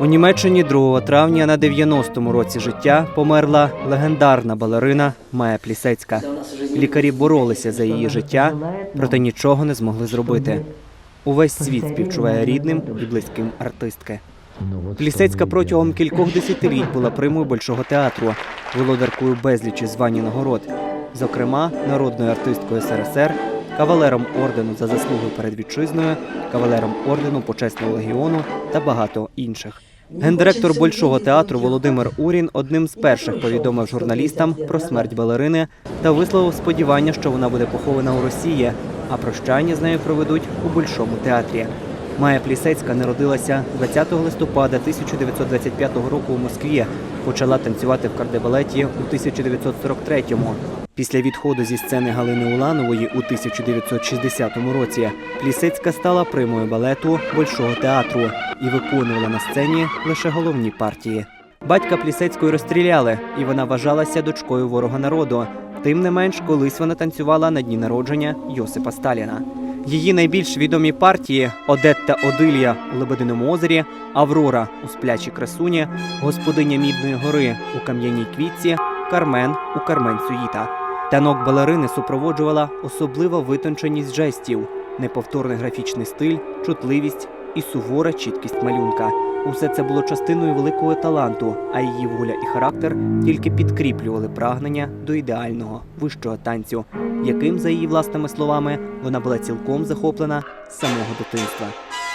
У Німеччині 2 травня на 90-му році життя померла легендарна балерина Майя Плісецька. Лікарі боролися за її життя, проте нічого не змогли зробити. Увесь світ співчуває рідним і близьким артистки. Плісецька протягом кількох десятиліть була примою Большого театру, володаркою безлічі звань і нагород, зокрема народною артисткою СРСР, кавалером ордену за заслуги перед вітчизною, кавалером ордену почесного легіону та багато інших. Гендиректор Большого театру Володимир Урін одним з перших повідомив журналістам про смерть балерини та висловив сподівання, що вона буде похована у Росії, а прощання з нею проведуть у Большому театрі. Майя Плісецька народилася 20 листопада 1925 року у Москві. Почала танцювати в кардебалеті у 1943-му. Після відходу зі сцени Галини Уланової у 1960 році Плісецька стала примою балету Большого театру і виконувала на сцені лише головні партії. Батька Плісецької розстріляли, і вона вважалася дочкою ворога народу. Тим не менш, колись вона танцювала на дні народження Йосипа Сталіна. Її найбільш відомі партії Одетта Одилія у Лебединому озері, Аврора у сплячій красуні, Господиня Мідної гори у Кам'яній квітці, Кармен у Кармен Сюїта. Танок балерини супроводжувала особлива витонченість жестів, неповторний графічний стиль, чутливість і сувора чіткість малюнка. Усе це було частиною великого таланту, а її воля і характер тільки підкріплювали прагнення до ідеального вищого танцю, яким, за її власними словами, вона була цілком захоплена з самого дитинства.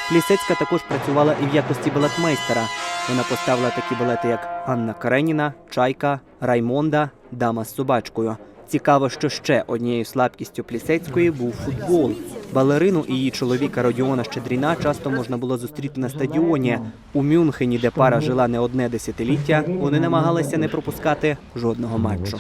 Плісецька також працювала і в якості балетмейстера. Вона поставила такі балети, як Анна Кареніна, Чайка, Раймонда, Дама з собачкою. Цікаво, що ще однією слабкістю Плісецької був футбол. Балерину і її чоловіка Родіона Щедріна часто можна було зустріти на стадіоні. У Мюнхені, де пара жила не одне десятиліття, вони намагалися не пропускати жодного матчу.